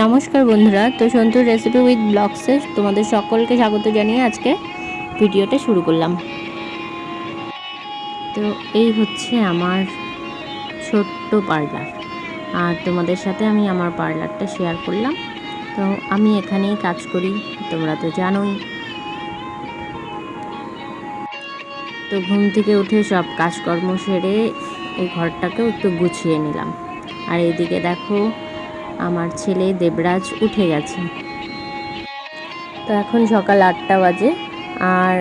নমস্কার বন্ধুরা, তো সন্তুর রেসিপি উইথ ব্লগসে তোমাদের সকলকে স্বাগত জানিয়ে আজকে ভিডিওটা শুরু করলাম। তো এই হচ্ছে আমার ছোট্ট পার্লার, আর তোমাদের সাথে আমি আমার পার্লারটা শেয়ার করলাম। তো আমি এখানেই কাজ করি, তোমরা তো জানোই। তো ঘুম থেকে উঠে সব কাজকর্ম সেরে এই ঘরটাকেও একটু গুছিয়ে নিলাম। আর এইদিকে দেখো আমার ছেলে দেবরাজ উঠে গেছে। তো এখন সকাল আটটা বাজে আর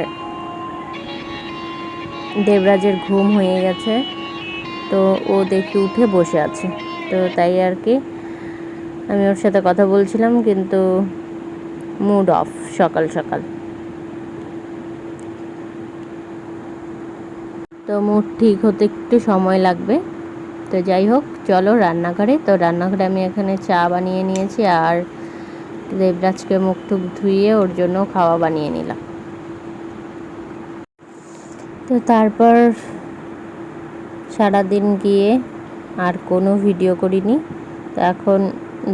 দেবরাজের ঘুম হয়ে গেছে। তো ও দেখি উঠে বসে আছে। তো তাই আর কি, আমি ওর সাথে কথা বলছিলাম কিন্তু মুড অফ সকাল সকাল। তো মুড ঠিক হতে একটু সময় লাগবে। তো যাই হোক, চলো রান্নাঘরে। তো রান্নাঘরে আমি এখানে চা বানিয়ে নিয়েছি আর দেবরাজকে মুখ টুক ধুইয়ে ওর জন্য খাওয়া বানিয়ে নিলাম। তো তারপর সারাদিন গিয়ে আর কোনো ভিডিও করিনি। তো এখন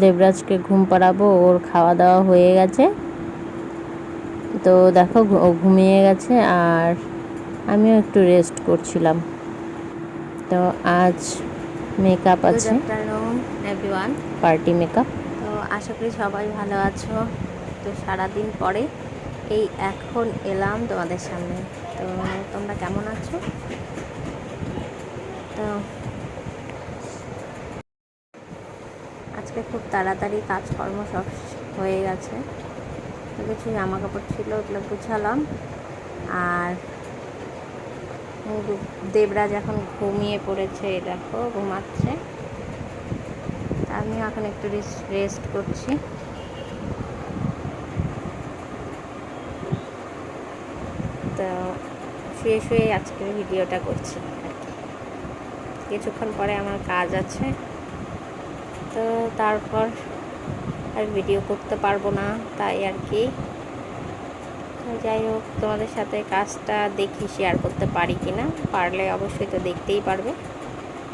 দেবরাজকে ঘুম পাড়াবো, ওর খাওয়া দাওয়া হয়ে গেছে। তো দেখো ও ঘুমিয়ে গেছে আর আমিও একটু রেস্ট করছিলাম। তো আজ মেকআপ আছে। এভরিওয়ান পার্টি মেকআপ তো আশা করি সবাই ভালো আছো। তো সারাদিন পরে এই এখন এলাম তোমাদের সামনে। তো তোমরা কেমন আছো? তো আজকে খুব তাড়াতাড়ি কাজকর্ম সব হয়ে গেছে। কিছু জামা কাপড় ছিল ওগুলো গুছালাম। আর দেবরাজ এখন ঘুমিয়ে পড়েছে দেখো, ঘুমাচ্ছে। আমিও এখন একটু রেস্ট করছি। তো শুয়ে শুয়ে আজকের ভিডিওটা করছি কিছুক্ষণ পরে আমার কাজ আছে। তো তারপর আর ভিডিও করতে পারব না, তাই আর কি। যাই হোক, তোমাদের সাথে কাজটা দেখি শেয়ার করতে পারি কি না পারলে অবশ্যই তো দেখতেই পারবে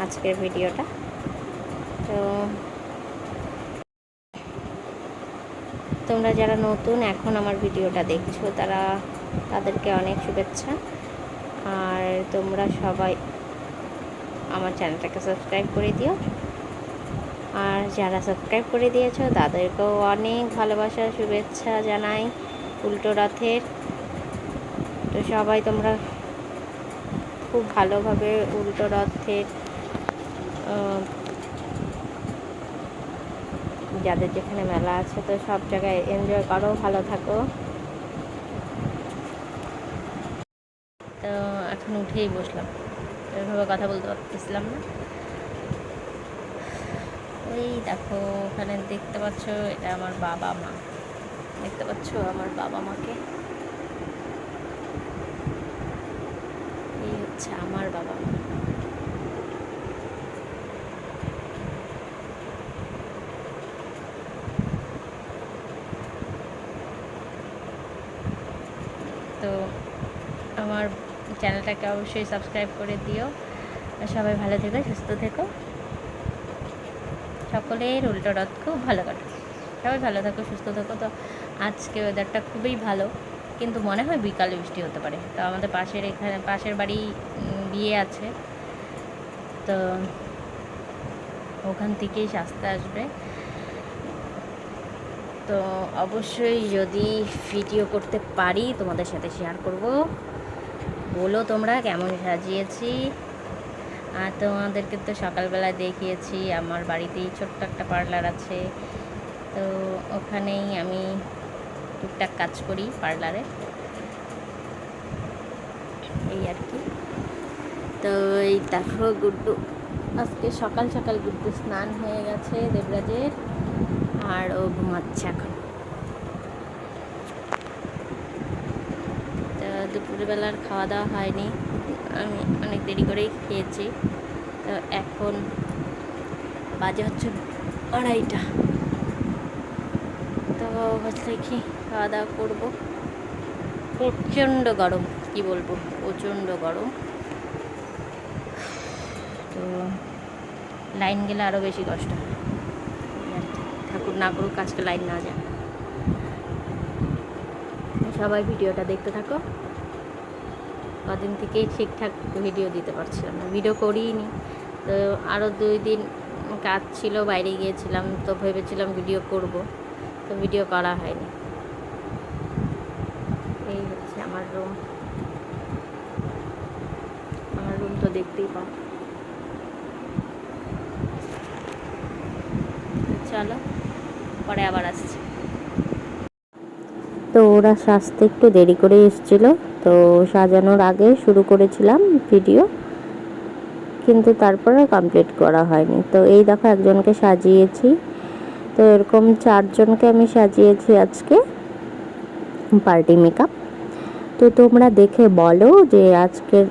আজকের ভিডিওটা। তো তোমরা যারা নতুন এখন আমার ভিডিওটা দেখছ, তারা তাদেরকে অনেক শুভেচ্ছা। আর তোমরা সবাই আমার চ্যানেলটাকে সাবস্ক্রাইব করে দিও। আর যারা সাবস্ক্রাইব করে দিয়েছ, তাদেরকেও অনেক ভালোবাসা, শুভেচ্ছা জানাই। উল্টো রথের। তো সবাই তোমরা খুব ভালোভাবে উল্টো রথের যাদের যেখানে মেলা আছে, তো সব জায়গায় এনজয় করো, ভালো থাকো। তো এখন উঠেই বসলাম। এভাবে কথা বলতে পারতেছিলাম না। ওই দেখো, ওখানে দেখতে পাচ্ছ, এটা আমার বাবা মা দেখতে পাচ্ছ আমার বাবা মাকে। এই হচ্ছে আমার বাবা মা। তো আমার চ্যানেলটাকে অবশ্যই সাবস্ক্রাইব করে দিও। সবাই ভালো থেকো, সুস্থ থেকো। সকলের উল্টো রথ খুব ভালো কাটো সবাই ভালো থাকো, সুস্থ থাকো। তো আজকে ওয়েদারটা খুবই ভালো, কিন্তু মনে হয় বিকালে বৃষ্টি হতে পারে। তো আমাদের পাশের এখানে, পাশের বাড়ি বিয়ে আছে। তো ওখান থেকেই সাজতে আসবে। তো অবশ্যই যদি ভিডিও করতে পারি, তোমাদের সাথে শেয়ার করব। বলো তোমরা কেমন সাজিয়েছি। আর তোমাদেরকে তো সকালবেলা দেখিয়েছি, আমার বাড়িতেই ছোট্ট একটা পার্লার আছে। তো ওখানেই আমি টুকটাক কাজ করি পার্লারে। এই আর কি। তো এই দেখো গুড্ডু, আজকে সকাল সকাল গুড্ডু স্নান হয়ে গেছে দেবরাজের, আর ও ঘুমাচ্ছে এখন। তো দুপুরবেলার খাওয়া দাওয়া হয়নি, আমি অনেক দেরি করেই খেয়েছি। তো এখন বাজে হচ্ছে আড়াইটা। হচ্ছে কি? খাওয়া দাওয়া করব। প্রচণ্ড গরম, কি বলব? প্রচণ্ড গরম। তো লাইন গেলে আরও বেশি কষ্ট। ঠাকুর না করুক, আজকে লাইন না যায় সবাই ভিডিওটা দেখতে থাকো। কদিন থেকেই ঠিকঠাক ভিডিও দিতে পারছিলাম না ভিডিও করিনি তো আরও দুই দিন কাজ ছিল, বাইরে গিয়েছিলাম, তো ভেবেছিলাম ভিডিও করব। তো ভিডিও করা হয়নি। এই হচ্ছে আমার রুম আমার রুম তো দেখতেই পাও। চলো, পরে আবার আসছি। তো ওরা সাজতে একটু দেরি করে এসেছিল, তো সাজানোর আগে শুরু করেছিলাম ভিডিও কিন্তু তারপরে কমপ্লিট করা হয়নি। তো এই দেখো একজনকে সাজিয়েছি। তো এরকম চারজনকে আমি সাজিয়েছি আজকে, পার্টি মেকআপ। তো তোমরা দেখে বলো যে আজকের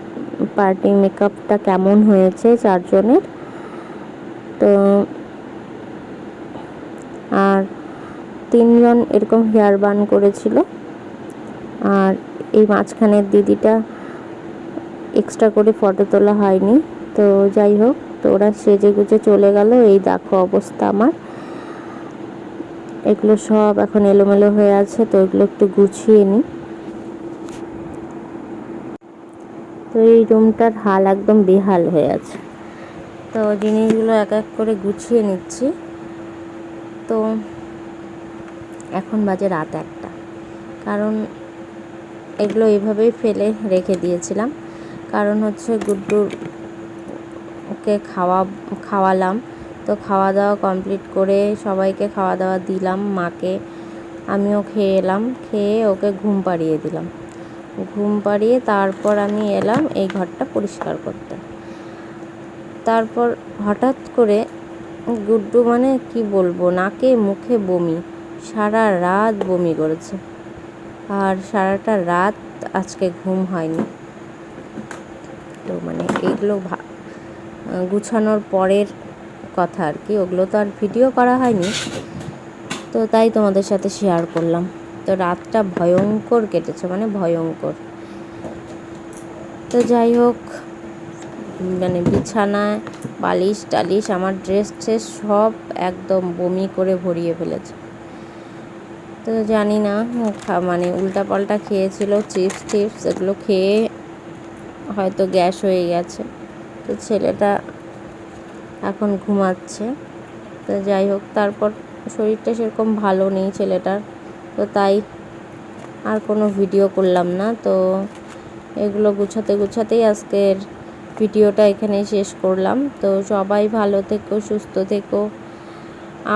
পার্টি মেকআপটা কেমন হয়েছে চারজনের। তো আর তিনজন এরকম হেয়ার বান করেছিল। আর এই মাঝখানের দিদিটা এক্সট্রা করে ফটো তোলা হয়নি। তো যাই হোক, তো ওরা সেজে গুজে চলে গেল। এই দেখো অবস্থা আমার। এগুলো সব এখন এলোমেলো হয়ে আছে, তো এগুলো একটু গুছিয়ে নিই তো এই রুমটার হাল একদম বেহাল হয়ে আছে। তো জিনিসগুলো এক এক করে গুছিয়ে নিচ্ছি। তো এখন বাজে রাত একটা। কারণ এগুলো এইভাবেই ফেলে রেখে দিয়েছিলাম। কারণ হচ্ছে গুড্ডুকে খাওয়া খাওয়ালাম। তো খাওয়া দাওয়া কমপ্লিট করে সবাইকে খাওয়া দাওয়া দিলাম, মাকে। আমিও খেয়ে এলাম, খেয়ে ওকে ঘুম পাড়িয়ে দিলাম। ঘুম পাড়িয়ে তারপর আমি এলাম এই ঘরটা পরিষ্কার করতে। তারপর হঠাৎ করে গুড্ডু মানে কি বলব, নাকে মুখে বমি, সারা রাত বমি করেছে। আর সারাটা রাত আজকে ঘুম হয়নি। তো মানে এইগুলো গুছানোর পরের কথা আর কি, ওগুলো তো আর ভিডিও করা হয়নি। তো তাই তোমাদের সাথে শেয়ার করলাম। তো রাতটা ভয়ঙ্কর কেটেছে মানে ভয়ঙ্কর। তো যাই হোক মানে বিছানায় বালিশ টালিশ, আমার ড্রেস ট্রেস সব একদম বমি করে ভরিয়ে ফেলেছে। তো জানি না মানে উল্টা পাল্টা খেয়েছিল চিপস টিপস, এগুলো খেয়ে হয়তো গ্যাস হয়ে গেছে। তো ছেলেটা ঘুমাচ্ছে। তো যাই হোক, তারপর শরীরটা সেরকম ভালো নেই ছেলেটার। তো তাই আর কোনো ভিডিও করলাম না। তো এগুলো গুছাতে গুছাতেই আজকের ভিডিওটা এখানেই শেষ করলাম। তো সবাই ভালো থেকো, সুস্থ থেকো।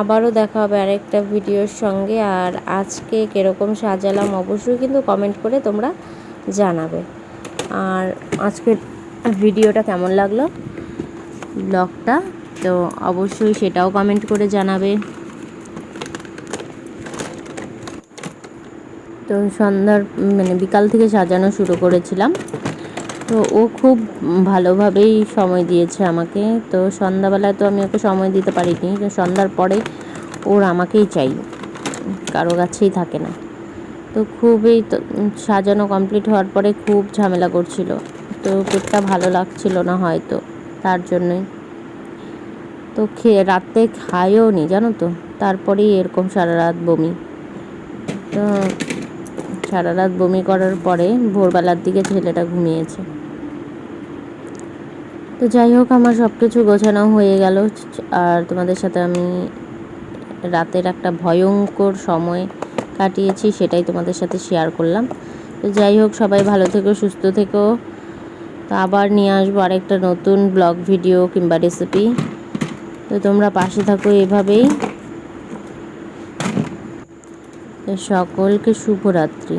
আবারও দেখা হবে আরেকটা ভিডিওর সঙ্গে। আর আজকে কীরকম সাজালাম অবশ্যই কিন্তু কমেন্ট করে তোমরা জানাবে। আর আজকের ভিডিওটা কেমন লাগল? ব্লগটা তো অবশ্যই সেটাও কমেন্ট করে জানাবে। তো সন্ধ্যার মানে বিকাল থেকে সাজানো শুরু করেছিলাম। তো ও খুব ভালোভাবেই সময় দিয়েছে আমাকে। তো সন্ধ্যাবেলায় তো আমি ওকে সময় দিতে পারিনি, তো সন্ধ্যার পরে ওর আমাকেই চাই। কারও কাছেই থাকে না। তো খুবই সাজানো কমপ্লিট হওয়ার পরে খুব ঝামেলা করছিল। তো পেটটা ভালো লাগছিল না হয়তো। তার জন্যই তো খেয়ে রাতে খায়ও নি, জানো তো? তারপরেই এরকম সারা রাত বমি। তো সারা রাত বমি করার পরে ভোরবেলার দিকে ছেলেটা ঘুমিয়েছে। তো যাই হোক, আমার সব কিছু গোছানো হয়ে গেল। আর তোমাদের সাথে আমি রাতের একটা ভয়ঙ্কর সময় কাটিয়েছি, সেটাই তোমাদের সাথে শেয়ার করলাম। তো যাই হোক, সবাই ভালো থেকো, সুস্থ থেকো। তো আবার নিয়ে আসব আরেকটা নতুন ব্লগ ভিডিও কিংবা রেসিপি তো তোমরা পাশে থাকো এভাবেই। সকলকে শুভরাত্রি।